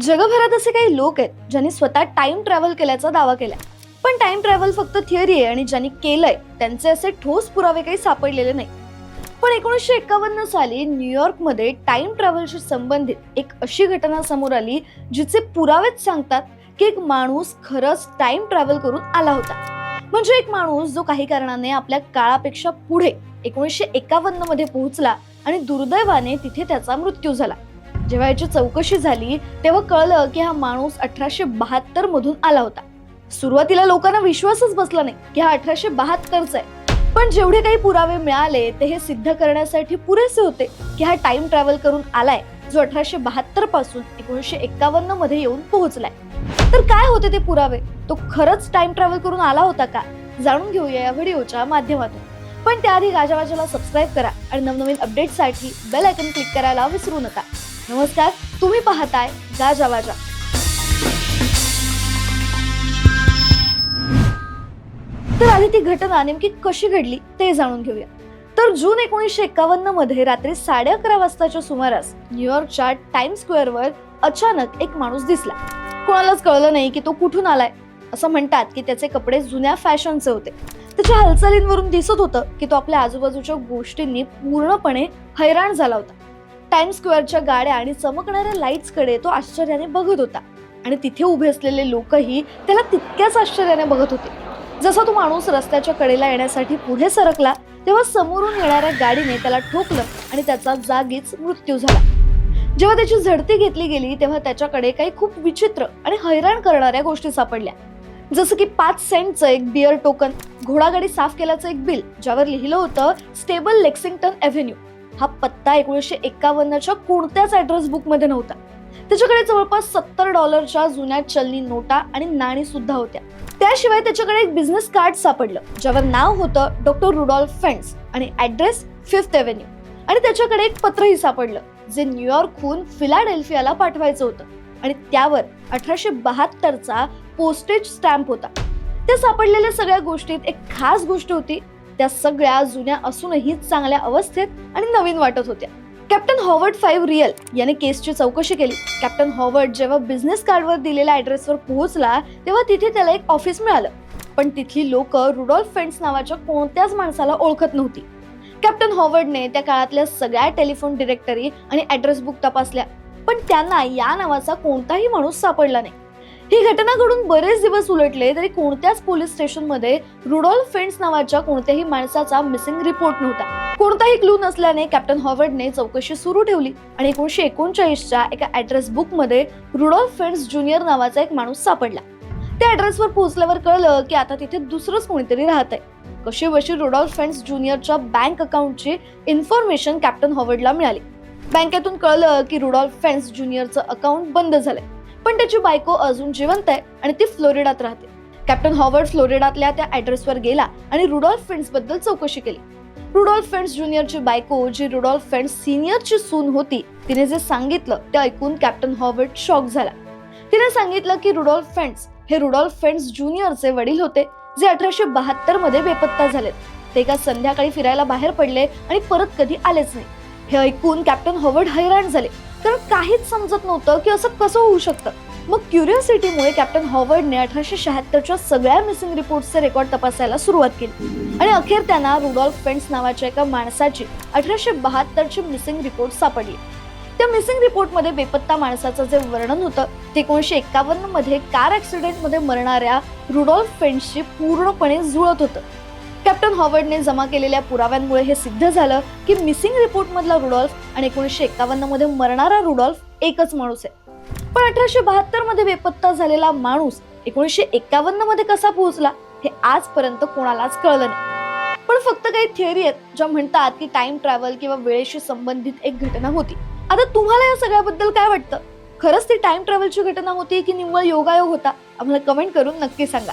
जगभरात असे काही लोक आहेत ज्यांनी स्वतः टाइम ट्रॅव्हल केल्याचा दावा केला पण टाइम ट्रॅव्हल फक्त थिअरी आहे आणि ज्यांनी केलंय त्यांचे असे ठोस पुरावे काही सापडलेले नाही. पण एकोणीसशे एकावन्न साली न्यूयॉर्कमध्ये टाइम ट्रॅव्हलशी संबंधित एक अशी घटना समोर आली जिचे पुरावेच सांगतात की एक माणूस खरंच टाइम ट्रॅव्हल करून आला होता. म्हणजे एक माणूस जो काही कारणाने आपल्या काळापेक्षा पुढे एकोणीसशे एकावन्नमध्ये पोहोचला आणि दुर्दैवाने तिथे त्याचा मृत्यू झाला. जेव्हा याची चौकशी झाली तेव्हा कळलं की हा माणूस अठराशे बहात्तर मधून आला होता. सुरुवातीला लोकांना विश्वासच बसला नाही की हा अठराशे बहात्तरचा आहे. पण जेवढे काही पुरावे मिळाले ते हे सिद्ध करण्यासाठी पुरेसे होते की हा टाइम ट्रॅव्हल करून आलाय जो अठराशे बहात्तरपासून एकोणीसशे एक्कावन्नमध्ये येऊन पोहोचलाय. तर काय होते ते पुरावे? तो खरंच टाइम ट्रॅव्हल करून आला होता का? जाणून घेऊया या व्हिडिओच्या माध्यमातून. पण त्याआधी गाजावाजाला सबस्क्राईब करा आणि नवनवीन अपडेटसाठी बेल आयकन क्लिक करायला विसरू नका. नमस्कार तुम्ही पाहताय गाजावाजा तर आधी ती घटना नेमकी कशी घडली ते जाणून घेऊया. तर जून एकोणीसशे एकावन्नमध्ये रात्री साडे अकरा वाजताच्या सुमारास न्यूयॉर्कच्या टाइम स्क्वेअरवर अचानक एक माणूस दिसला. कोणालाच कळलं नाही की तो कुठून आलाय असं म्हणतात की त्याचे कपडे जुन्या फॅशनचे होते. त्याच्या हालचालींवरून दिसत होतं की तो आपल्या आजूबाजूच्या गोष्टींनी पूर्णपणे हैराण झाला होता. टाइम स्क्वेअरच्या गाड्या आणि चमकणाऱ्या लाईट्सकडे तो आश्चर्याने बघत होता. आणि तिथे उभे असलेले लोकही त्याला तितक्याच आश्चर्याने बघत होते. जसा तो माणूस रस्त्याच्या कडेला येण्यासाठी पुढे सरकला तेव्हा समोरून येणाऱ्या गाडीने त्याला ठोकलं आणि त्याचा जागीच मृत्यू झाला. जेव्हा त्याची झडती घेतली गेली तेव्हा त्याच्याकडे काही खूप विचित्र आणि हैराण करणाऱ्या गोष्टी सापडल्या. जसं की पाच सेंटचं एक बिअर टोकन घोडागाडी साफ केल्याचं एक बिल ज्यावर लिहिलं होतं स्टेबल लेक्सिंग्टन एव्हेन्यू. हा पत्ता एकोणीसशे एकावन्नच्या कोणत्याच ॲड्रेस बुकमध्ये नव्हता. त्याच्याकडे जवळपास सत्तर डॉलरच्या जुन्या चलनी नोटा आणि नाणी सुद्धा होत्या. त्याशिवाय त्याच्याकडे एक बिझनेस कार्ड सापडलं ज्यावर नाव होतं डॉक्टर रुडॉल्फ फेन्स आणि ऍड्रेस फिफ्थ एव्हेन्यू आणि त्याच्याकडे एक पत्रही सापडलं जे न्यूयॉर्कहून फिलाडेल्फियाला पाठवायचं होतं. आणि त्यावर अठराशे बहात्तरचा पोस्टेज स्टॅम्प होता. त्या सापडलेल्या सगळ्या गोष्टीत एक खास गोष्ट होती त्या सगळ्या जुन्या असूनही चांगल्या अवस्थेत आणि नवीन वाटत होत्या. कॅप्टन हॉवर्ड फाईव्ह रियल याने केसची चौकशी केली. कॅप्टन हॉवर्ड जेव्हा बिझनेस कार्डवर दिलेल्या ऍड्रेसवर पोहोचला तेव्हा तिथे त्याला एक ऑफिस मिळालं. पण तिथली लोक रुडॉल्फ फेंड्स नावाच्या कोणत्याच माणसाला ओळखत नव्हती. कॅप्टन हॉवर्डने त्या काळातल्या सगळ्या टेलिफोन डिरेक्टरी आणि ऍड्रेस बुक तपासल्या. पण त्यांना या नावाचा कोणताही माणूस सापडला नाही. ही घटना घडून बरेच दिवस उलटले तरी कोणत्याच पोलीस स्टेशनमध्ये रुडॉल्फ फेंड्स नावाच्या कोणत्याही माणसाचा मिसिंग रिपोर्ट नव्हता. कोणताही क्लू नसल्याने कॅप्टन हॉवर्डने चौकशी सुरू ठेवली आणि एकोणीशे एकोणचाळीसच्या एका ऍड्रेस बुकमध्ये रुडॉल्फ फेन्स ज्युनियर नावाचा एक माणूस सापडला. त्या ऍड्रेसवर पोहोचल्यावर कळलं की आता तिथे दुसरंच कोणीतरी राहत आहे कशी बशी रुडॉल्फ फेन्स ज्युनियरच्या बँक अकाउंटची इन्फॉर्मेशन कॅप्टन हॉवर्डला मिळाली. बँकेतून कळलं की रुडॉल्फ फेन्स ज्युनियरचं अकाउंट बंद झालंय. पण त्याची बायको अजून जिवंत आहे आणि ती फ्लोरिडात राहते. कॅप्टन हॉवर्ड फ्लोरिडातल्या त्या ऍड्रेसवर गेला आणि रुडॉल्फ फेन्सबद्दल चौकशी केली. रुडॉल्फ फेंड्स ज्युनियरची बायको जी रुडॉल्फ फेंड्स सिनियरची सून होती तिने जे सांगितलं ते ऐकून कॅप्टन हॉवर्ड शॉक झाला. तिने सांगितलं की रुडॉल्फ फेंड्स हे रुडॉल्फ फेंड्स ज्युनियरचे वडील होते जे अठराशे बहात्तरमध्ये बेपत्ता झालेत. ते एका संध्याकाळी फिरायला बाहेर पडले आणि परत कधी आलेच नाही. हे ऐकून कॅप्टन हॉवर्ड हैराण झाले. कारण काहीच समजत नव्हतं की असं कसं होऊ शकतं. मग क्युरिओसिटीमुळे कॅप्टन हॉवर्डने अठराशे शहात्तरच्या सगळ्या मिसिंग रिपोर्टचे रेकॉर्ड तपासायला सुरुवात केली. आणि अखेर त्यांना रुडॉल्फ पेंट्स नावाच्या एका माणसाची अठराशे बहात्तरची मिसिंग रिपोर्ट सापडली. त्या मिसिंग रिपोर्टमध्ये बेपत्ता माणसाचं जे वर्णन होतं ते एकोणीशे एकावन्नमध्ये कार ॲक्सिडेंटमध्ये मरणाऱ्या रुडॉल्फ पेंट्सशी पूर्णपणे जुळत होतं. कॅप्टन हॉवर्डने जमा केलेल्या पुराव्यांमुळे हे सिद्ध झालं की मिसिंग रिपोर्टमधला रुडॉल्फ आणि एकोणीसशे एकावन्नमध्ये मरणारा रुडॉल्फ एकच माणूस आहे. पण अठराशे बहात्तरमध्ये बेपत्ता झालेला माणूस एकोणीसशे एकावन्नमध्ये कसा पोहोचला हे आजपर्यंत कोणालाच कळलं नाही. पण फक्त काही थिअरी आहेत ज्या म्हणतात की टाइम ट्रॅव्हल किंवा वेळेशी संबंधित एक घटना होती. आता तुम्हाला या सगळ्याबद्दल काय वाटतं? खरंच ती टाइम ट्रॅव्हलची घटना होती की निव्वळ योगायोग होता? आम्हाला कमेंट करून नक्की सांगा.